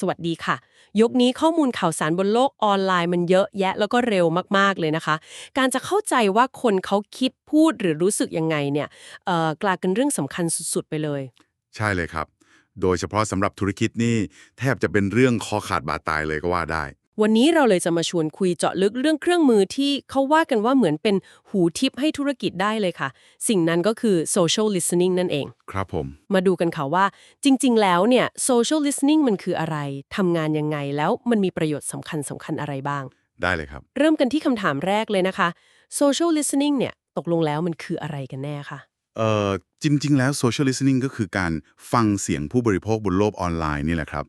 สวัสดีค่ะ ยุคนี้ข้อมูลข่าวสารบนโลกออนไลน์มันเยอะแยะแล้วก็เร็วมากๆเลยนะคะ การจะเข้าใจว่าคนเขาคิดพูดหรือรู้สึกยังไงเนี่ยกลายเป็นเรื่องสำคัญสุดๆไปเลย ใช่เลยครับ โดยเฉพาะสำหรับธุรกิจนี่แทบจะเป็นเรื่องคอขาดบาดตายเลยก็ว่าได้ วันนี้เราเลยจะมาชวนคุยเจาะลึกเรื่องเครื่องมือที่เขาว่ากันว่าเหมือนเป็นหูทิพให้ธุรกิจได้เลยค่ะ สิ่งนั้นก็คือ social listening นั่นเอง ครับผม มาดูกันค่ะว่า จริง ๆ แล้วเนี่ย social listening มันคืออะไรทำงานยังไงแล้วมันมีประโยชน์สำคัญสำคัญอะไรบ้าง ได้เลยครับ เริ่มกันที่คำถามแรกเลยนะคะ social listening เนี่ยตกลงแล้วมันคืออะไรกันแน่คะเอ่อจริง ๆ แล้ว social listening ก็คือการฟังเสียงผู้บริโภคบนโลกออนไลน์นี่แหละครับ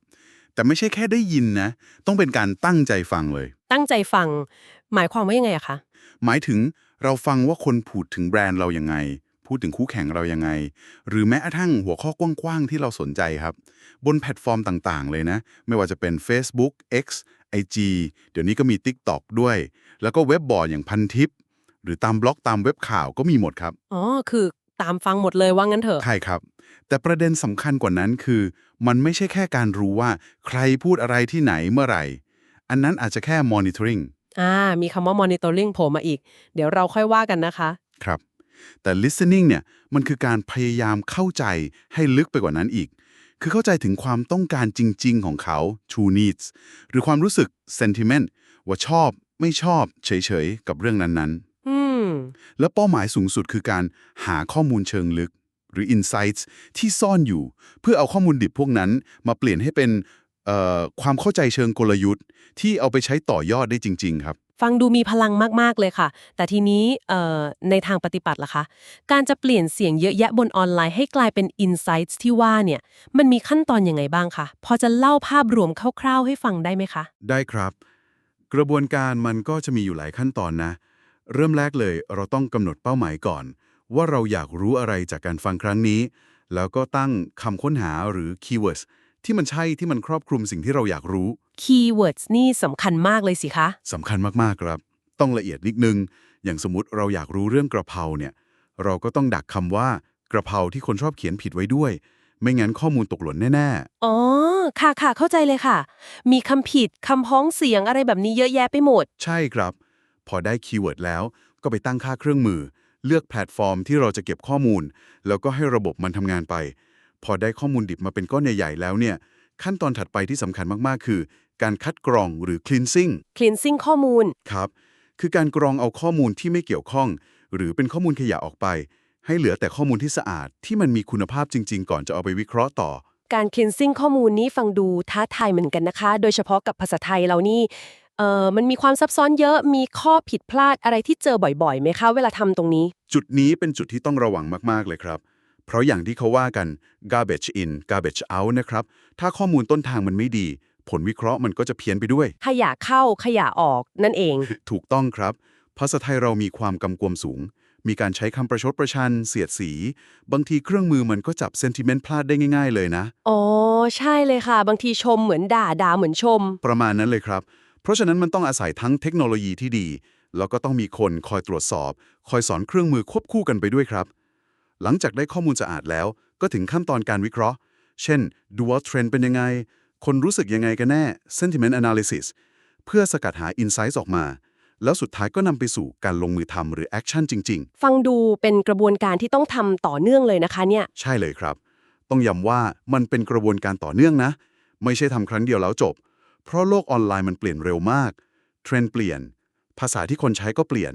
แต่ไม่ใช่แค่ได้ยินนะ ต้องเป็นการตั้งใจฟังเลย ตั้งใจฟัง หมายความว่ายังไงอะคะ หมายถึงเราฟังว่าคนพูดถึงแบรนด์เรายังไง พูดถึงคู่แข่งเรายังไง หรือแม้กระทั่งหัวข้อกว้างๆที่เราสนใจครับ บนแพลตฟอร์มต่างๆ เลยนะ ไม่ว่าจะเป็น Facebook X IG เดี๋ยวนี้ก็มี TikTok ด้วย แล้วก็เว็บบอร์ดอย่างพันทิปหรือตามบล็อกตามเว็บข่าวก็มีหมดครับ อ๋อ คือ ตามฟังหมดเลยว่างั้นเถอะ ใช่ครับ แต่ประเด็นสำคัญกว่านั้นคือ มันไม่ใช่แค่การรู้ว่าใครพูดอะไรที่ไหนเมื่อไหร่ อันนั้นอาจจะแค่ monitoring อ่า มีคำว่า monitoring โผล่มาอีก เดี๋ยวเราค่อยว่ากันนะคะ ครับ แต่ listening เนี่ย มันคือการพยายามเข้าใจให้ลึกไปกว่านั้นอีก คือเข้าใจถึงความต้องการจริง ๆ ของเขา true needs หรือความรู้สึก sentiment ว่าชอบ ไม่ชอบ เฉย ๆ กับเรื่องนั้นอืมๆ และเป้าหมายสูงสุดคือการหาข้อมูลเชิงลึก หรือ insights ที่ซ่อนอยู่ เพื่อเอาข้อมูลดิบพวกนั้น มาเปลี่ยนให้เป็นเอ่อความเข้าใจเชิงกลยุทธ์ ที่เอาไปใช้ต่อยอดได้จริง ๆ ครับ ฟังดูมีพลังมาก ๆ เลยค่ะ แต่ทีนี้เอ่อในทางปฏิบัติล่ะคะ การจะเปลี่ยนเสียงเยอะแยะบนออนไลน์ให้กลายเป็น insights ที่ว่าเนี่ยมันมีขั้นตอนยังไงบ้างคะพอจะเล่าภาพรวมคร่าว ๆ ให้ฟังได้ไหมคะ ได้ครับ กระบวนการมันก็จะมีอยู่หลายขั้นตอนนะ เริ่มแรกเลยเราต้องกำหนดเป้าหมายก่อน ว่าเราอยากรู้อะไรจากการฟังครั้งนี้ แล้วก็ตั้งคำค้นหาหรือ keywords ที่มันใช่ที่มันครอบคลุมสิ่งที่เราอยากรู้ keywords นี่สำคัญมากเลยสิคะสำคัญมากๆครับ ต้องละเอียดนิดนึง อย่างสมมติเราอยากรู้เรื่องกระเพราเนี่ย เราก็ต้องดักคำว่ากระเพราที่คนชอบเขียนผิดไว้ด้วย ไม่งั้นข้อมูลตกหล่นแน่อ๋อ ค่ะค่ะเข้าใจเลยค่ะ มีคำผิดคำพ้องเสียงอะไรแบบนี้เยอะแยะไปหมดๆใช่ครับ พอได้คีย์เวิร์ดแล้วก็ไปตั้งค่าเครื่องมือ เลือกแพลตฟอร์มที่เราจะเก็บข้อมูล แล้วก็ให้ระบบมันทำงานไป พอได้ข้อมูลดิบมาเป็นก้อนใหญ่ๆแล้วเนี่ยขั้นตอนถัดไปที่สำคัญมากๆ คือ การคัดกรองหรือ cleansing cleansing ข้อมูลครับ คือการกรองเอาข้อมูลที่ไม่เกี่ยวข้อง หรือเป็นข้อมูลขยะออกไป ให้เหลือแต่ข้อมูลที่สะอาดที่มันมีคุณภาพจริง ๆ ก่อนจะเอาไปวิเคราะห์ต่อการ cleansing ข้อมูลนี้ฟังดูท้าทายเหมือนกันนะคะ โดยเฉพาะกับภาษาไทยเรานี่ เอ่อมันมีความซับซ้อนเยอะมีข้อผิดพลาดอะไรที่เจอบ่อยๆไหมคะ เวลาทำตรงนี้ จุดนี้เป็นจุดที่ต้องระวังมาก ๆ เลยครับ เพราะอย่างที่เขาว่ากัน garbage in garbage out นะครับ ถ้าข้อมูลต้นทางมันไม่ดี ผลวิเคราะห์มันก็จะเพี้ยนไปด้วย ขยะเข้าขยะออกนั่นเอง ถูกต้องครับ ภาษาไทยเรามีความกำกวมสูง มีการใช้คำประชดประชัน เสียดสี บางทีเครื่องมือมันก็จับเซนติเมนต์พลาดได้ง่าย ๆ เลยนะ อ๋อ ใช่เลยค่ะ บางทีชมเหมือนด่าด่าเหมือนชม ประมาณนั้นเลยครับ เพราะฉะนั้นมันต้องอาศัยทั้งเทคโนโลยีที่ดี แล้วก็ต้องมีคนคอยตรวจสอบ คอยสอนเครื่องมือควบคู่กันไปด้วยครับ หลังจากได้ข้อมูลสะอาดแล้ว ก็ถึงขั้นตอนการวิเคราะห์ เช่น ดูว่าเทรนด์เป็นยังไง คนรู้สึกยังไงกันแน่ sentiment analysis เพื่อสกัดหา insights ออกมา แล้วสุดท้ายก็นำไปสู่การลงมือทำหรือ action จริงฟังดูเป็นกระบวนการที่ต้องทำต่อเนื่องเลยนะคะเนี่ยๆใช่เลยครับ ต้องย้ำว่ามันเป็นกระบวนการต่อเนื่องนะ ไม่ใช่ทำครั้งเดียวแล้วจบ เพราะโลกออนไลน์มันเปลี่ยนเร็วมาก เทรนด์เปลี่ยน ภาษาที่คนใช้ก็เปลี่ยน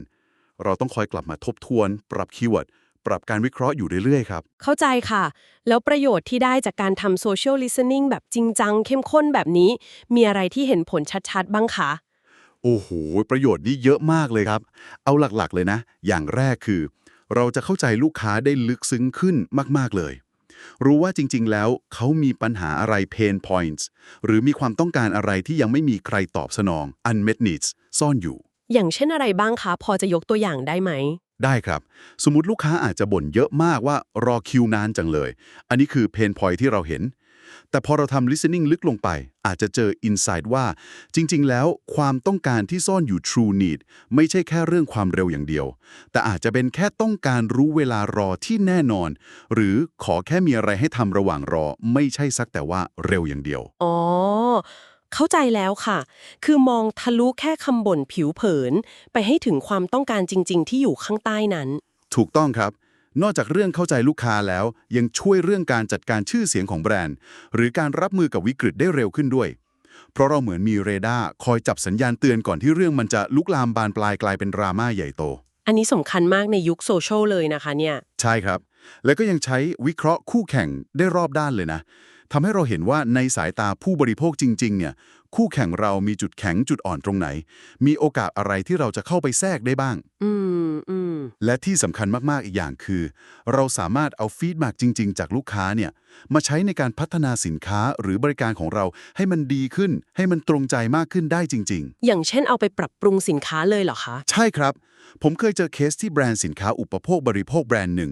เราต้องคอยกลับมาทบทวน ปรับคีย์เวิร์ด ปรับการวิเคราะห์อยู่เรื่อยๆครับ เข้าใจค่ะ แล้วประโยชน์ที่ได้จากการทำ social listening แบบจริงจัง เข้มข้นแบบนี้ มีอะไรที่เห็นผลชัดๆ บ้างคะ โอ้โห ประโยชน์นี่เยอะมากเลยครับ เอาหลักๆเลยนะ อย่างแรกคือ เราจะเข้าใจลูกค้าได้ลึกซึ้งขึ้นมาก ๆเลย รู้ว่าจริง ๆ แล้วเขามีปัญหาอะไร pain points หรือมีความต้องการอะไรที่ยังไม่มีใครตอบสนอง unmet needs ซ่อนอยู่ อย่างเช่นอะไรบ้างคะ พอจะยกตัวอย่างได้ไหม ได้ครับ สมมติลูกค้าอาจจะบ่นเยอะมากว่ารอคิวนานจังเลย อันนี้คือเพนพอยที่เราเห็น แต่พอเราทำ listening ลึกลงไป อาจจะเจอ insight ว่า จริง ๆ แล้วความต้องการที่ซ่อนอยู่ true need ไม่ใช่แค่เรื่องความเร็วอย่างเดียว แต่อาจจะเป็นแค่ต้องการรู้เวลารอที่แน่นอน หรือขอแค่มีอะไรให้ทำระหว่างรอ ไม่ใช่สักแต่ว่าเร็วอย่างเดียวอ๋อเข้าใจแล้วค่ะ คือมองทะลุแค่คำบ่นผิวเผิน ไปให้ถึงความต้องการจริง ๆ ที่อยู่ข้างใต้นั้น ถูกต้องครับ นอกจากเรื่องเข้าใจลูกค้าแล้ว ยังช่วยเรื่องการจัดการชื่อเสียงของแบรนด์ หรือการรับมือกับวิกฤตได้เร็วขึ้นด้วย เพราะเราเหมือนมีเรดาร์คอยจับสัญญาณเตือนก่อนที่เรื่องมันจะลุกลามบานปลายกลายเป็นดราม่าใหญ่โต อันนี้สำคัญมากในยุคโซเชียลเลยนะคะเนี่ย ใช่ครับ แล้วก็ยังใช้วิเคราะห์คู่แข่งได้รอบด้านเลยนะทำให้เราเห็นว่าในสายตาผู้บริโภคจริง ๆ เนี่ย คู่แข่งเรามีจุดแข็งจุดอ่อนตรงไหน มีโอกาสอะไรที่เราจะเข้าไปแทรกได้บ้าง อืมอืมและที่สำคัญมากๆอีกอย่างคือ เราสามารถเอาฟีดแบ็กจริง ๆ จากลูกค้าเนี่ยมาใช้ในการพัฒนาสินค้าหรือบริการของเราให้มันดีขึ้น ให้มันตรงใจมากขึ้นได้จริง ๆ อย่างเช่นเอาไปปรับปรุงสินค้าเลยเหรอคะ ใช่ครับ ผมเคยเจอเคสที่แบรนด์สินค้าอุปโภคบริโภคแบรนด์หนึ่ง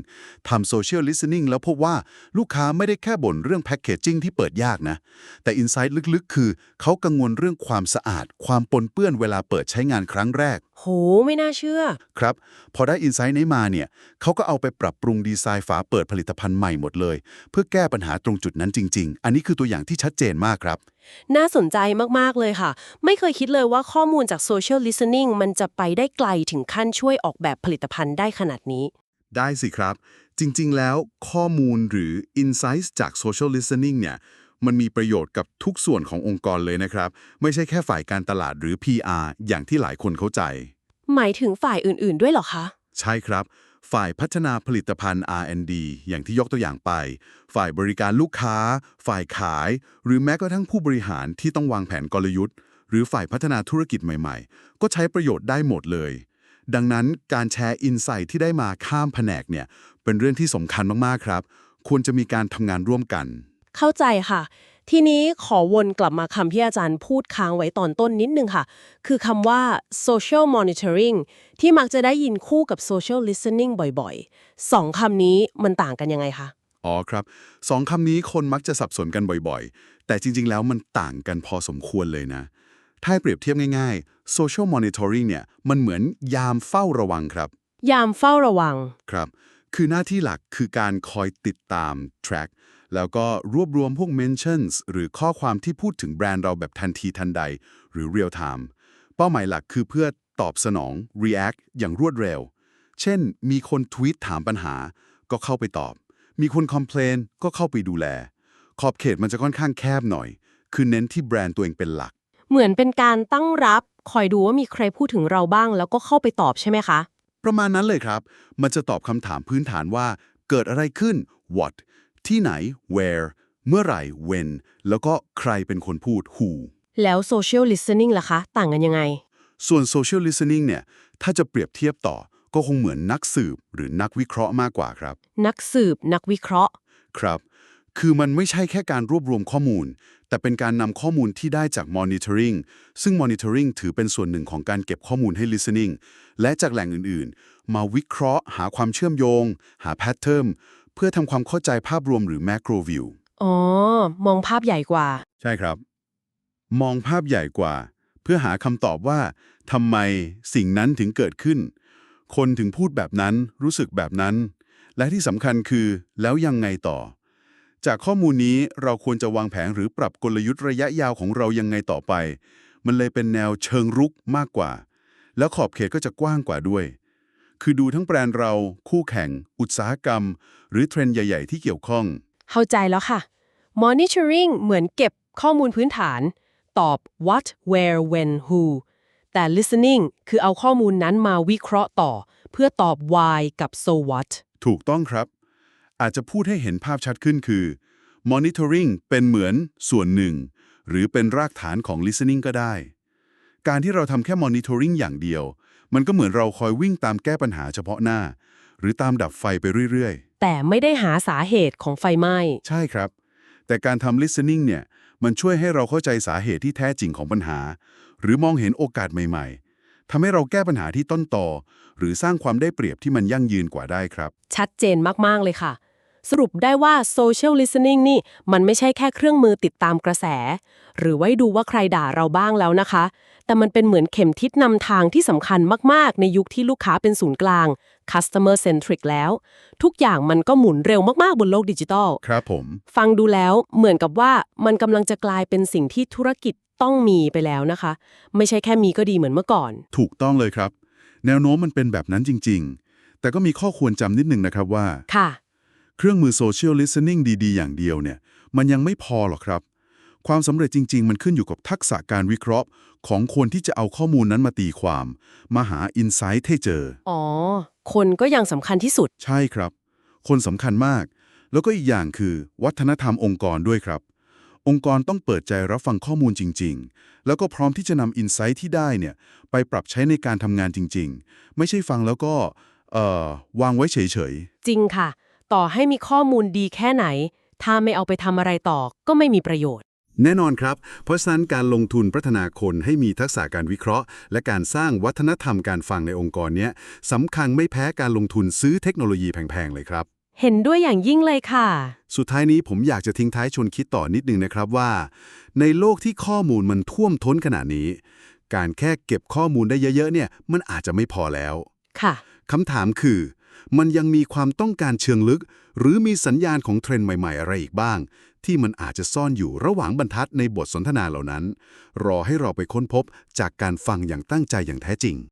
ทำโซเชียลลิส t นิ่งแล้วพบว่าลูกค้าไม่ได้แค่บ่นเรื่องแพคเกจจิ้งที่เปิดยากนะ แต่อินไซต์ลึกๆ คือเขากังวลเรื่องความสะอาด ความปนเปื้อนเวลาเปิดใช้งานครั้งแรก โห ไม่น่าเชื่อ ครับ พอได้อินไซต์นี้มาเนี่ยเขาก็เอาไปปรับปรุงดีไซน์ฝาเปิดผลิตภัณฑ์ใหม่หมดเลย เพื่อแก้ปัญหาตรงจุดนั้นจริง ๆ อันนี้คือตัวอย่างที่ชัดเจนมากครับ น่าสนใจมาก ๆ เลยค่ะ ไม่เคยคิดเลยว่าข้อมูลจากโซเชียลลิส t นิ่งมันจะไปได้ไกลถึงขั้นช่วยออกแบบผลิตภัณฑ์ได้ขนาดนี้ ได้สิครับ จริง ๆ แล้วข้อมูลหรือ Insights จาก Social Listening เนี่ยมันมีประโยชน์กับทุกส่วนขององค์กรเลยนะครับ ไม่ใช่แค่ฝ่ายการตลาดหรือ PR อย่างที่หลายคนเข้าใจ หมายถึงฝ่ายอื่น ๆ ด้วยเหรอคะ ใช่ครับ ฝ่ายพัฒนาผลิตภัณฑ์ R&D อย่างที่ยกตัวอย่างไป ฝ่ายบริการลูกค้า ฝ่ายขาย หรือแม้กระทั่งผู้บริหารที่ต้องวางแผนกลยุทธ์ หรือฝ่ายพัฒนาธุรกิจใหม่ๆ ก็ใช้ประโยชน์ได้หมดเลย ดังนั้นการแชร์อินไซต์ที่ได้มาข้ามแผนกเนี่ยเป็นเรื่องที่สำคัญมากๆครับ ควรจะมีการทำงานร่วมกัน เข้าใจค่ะ ทีนี้ขอวนกลับมาคำที่อาจารย์พูดค้างไว้ตอนต้นนิดนึงค่ะ คือคำว่า social monitoring ที่มักจะได้ยินคู่กับ social listening บ่อยๆสองคำนี้มันต่างกันยังไงคะ อ๋อครับสองคำนี้คนมักจะสับสนกันบ่อยๆ แต่จริงๆ แล้วมันต่างกันพอสมควรเลยนะ ถ้าให้เปรียบเทียบง่ายๆ social monitoring เนี่ยมันเหมือนยามเฝ้าระวังครับ ยามเฝ้าระวัง ครับ คือหน้าที่หลักคือการคอยติดตาม track แล้วก็รวบรวมพวก mentions หรือข้อความที่พูดถึงแบรนด์เราแบบทันทีทันใด หรือ real time เป้าหมายหลักคือเพื่อตอบสนอง react อย่างรวดเร็ว เช่น มีคนทวีตถามปัญหา ก็เข้าไปตอบ มีคนคอมเพลนก็เข้าไปดูแล ขอบเขตมันจะค่อนข้างแคบหน่อย คือเน้นที่แบรนด์ตัวเองเป็นหลัก เหมือนเป็นการตั้งรับ คอยดูว่ามีใครพูดถึงเราบ้าง แล้วก็เข้าไปตอบใช่ไหมคะ ประมาณนั้นเลยครับ มันจะตอบคำถามพื้นฐานว่า เกิดอะไรขึ้น what ที่ไหน where เมื่อไหร่ when แล้วก็ใครเป็นคนพูด who แล้ว social listening ล่ะคะ ต่างกันยังไง ส่วน social listening เนี่ย ถ้าจะเปรียบเทียบต่อ ก็คงเหมือนนักสืบหรือนักวิเคราะห์มากกว่าครับ นักสืบนักวิเคราะห์ ครับ คือมันไม่ใช่แค่การรวบรวมข้อมูล แต่เป็นการนำข้อมูลที่ได้จาก monitoring ซึ่ง monitoring ถือเป็นส่วนหนึ่งของการเก็บข้อมูลให้ listening และจากแหล่งอื่นๆ มาวิเคราะห์ หาความเชื่อมโยง หา pattern เพื่อทำความเข้าใจภาพรวมหรือ macro view อ๋อ มองภาพใหญ่กว่า ใช่ครับ มองภาพใหญ่กว่า เพื่อหาคำตอบว่าทำไมสิ่งนั้นถึงเกิดขึ้น คนถึงพูดแบบนั้นรู้สึกแบบนั้น และที่สำคัญคือแล้วยังไงต่อ จากข้อมูลนี้เราควรจะวางแผนหรือปรับกลยุทธ์ระยะยาวของเรายังไงต่อไป มันเลยเป็นแนวเชิงรุกมากกว่า แล้วขอบเขตก็จะกว้างกว่าด้วย คือดูทั้งแบรนด์เรา คู่แข่ง อุตสาหกรรม หรือเทรนด์ใหญ่ ๆ ที่เกี่ยวข้อง เข้าใจแล้วค่ะ monitoring เหมือนเก็บข้อมูลพื้นฐาน ตอบ what where when who แต่ listening คือเอาข้อมูลนั้นมาวิเคราะห์ต่อ เพื่อตอบ why กับ so what ถูกต้องครับ อาจจะพูดให้เห็นภาพชัดขึ้นคือ monitoring เป็นเหมือนส่วนหนึ่ง หรือเป็นรากฐานของ listening ก็ได้ การที่เราทำแค่ monitoring อย่างเดียว มันก็เหมือนเราคอยวิ่งตามแก้ปัญหาเฉพาะหน้า หรือตามดับไฟไปเรื่อยแต่ไม่ได้หาสาเหตุของไฟไหม้ๆใช่ครับ แต่การทำ listening เนี่ย มันช่วยให้เราเข้าใจสาเหตุที่แท้จริงของปัญหา หรือมองเห็นโอกาสใหม่ ๆทำให้เราแก้ปัญหาที่ต้นตอหรือสร้างความได้เปรียบที่มันยั่งยืนกว่าได้ครับ ชัดเจนมาก ๆ เลยค่ะ สรุปได้ว่า social listening นี่ มันไม่ใช่แค่เครื่องมือติดตามกระแส หรือไว้ดูว่าใครด่าเราบ้างแล้วนะคะ แต่มันเป็นเหมือนเข็มทิศนำทางที่สำคัญมาก ๆ ในยุคที่ลูกค้าเป็นศูนย์กลาง customer centric แล้ว ทุกอย่างมันก็หมุนเร็วมาก ๆ บนโลกดิจิทัล ครับผม ฟังดูแล้วเหมือนกับว่ามันกำลังจะกลายเป็นสิ่งที่ธุรกิจต้องมีไปแล้วนะคะ ไม่ใช่แค่มีก็ดีเหมือนเมื่อก่อน ถูกต้องเลยครับ แนวโน้มมันเป็นแบบนั้นจริง ๆ แต่ก็มีข้อควรจำนิดนึงนะครับว่า ค่ะ เครื่องมือ Social Listening ดีๆ อย่างเดียวเนี่ยมันยังไม่พอหรอกครับ ความสำเร็จจริง ๆ มันขึ้นอยู่กับทักษะการวิเคราะห์ ของคนที่จะเอาข้อมูลนั้นมาตีความ มาหาอินไซต์ให้เจอ อ๋อ คนก็ยังสำคัญที่สุด ใช่ครับ คนสำคัญมาก แล้วก็อีกอย่างคือ วัฒนธรรมองค์กรด้วยครับ องค์กรต้องเปิดใจรับฟังข้อมูลจริง ๆ แล้วก็พร้อมที่จะนำอินไซต์ที่ได้เนี่ยไปปรับใช้ในการทำงานจริง ๆ ไม่ใช่ฟังแล้วก็เอ่อวางไว้เฉยจริงค่ะ ต่อให้มีข้อมูลดีแค่ไหน ถ้าไม่เอาไปทำอะไรต่อก็ไม่มีประโยชน์ๆแน่นอนครับ เพราะฉะนั้นการลงทุนพัฒนาคนให้มีทักษะการวิเคราะห์ และการสร้างวัฒนธรรมการฟังในองค์กรเนี้ยสำคัญไม่แพ้การลงทุนซื้อเทคโนโลยีแพงๆเลยครับ เห็นด้วยอย่างยิ่งเลยค่ะ สุดท้ายนี้ผมอยากจะทิ้งท้ายชวนคิดต่อนิดนึงนะครับว่า ในโลกที่ข้อมูลมันท่วมท้นขนาดนี้ การแค่เก็บข้อมูลได้เยอะๆเนี่ยมันอาจจะไม่พอแล้ว ค่ะ คำถามคือ มันยังมีความต้องการเชิงลึก หรือมีสัญญาณของเทรนด์ใหม่ ๆ อะไรอีกบ้าง ที่มันอาจจะซ่อนอยู่ระหว่างบรรทัดในบทสนทนาเหล่านั้น รอให้เราไปค้นพบจากการฟังอย่างตั้งใจอย่างแท้จริง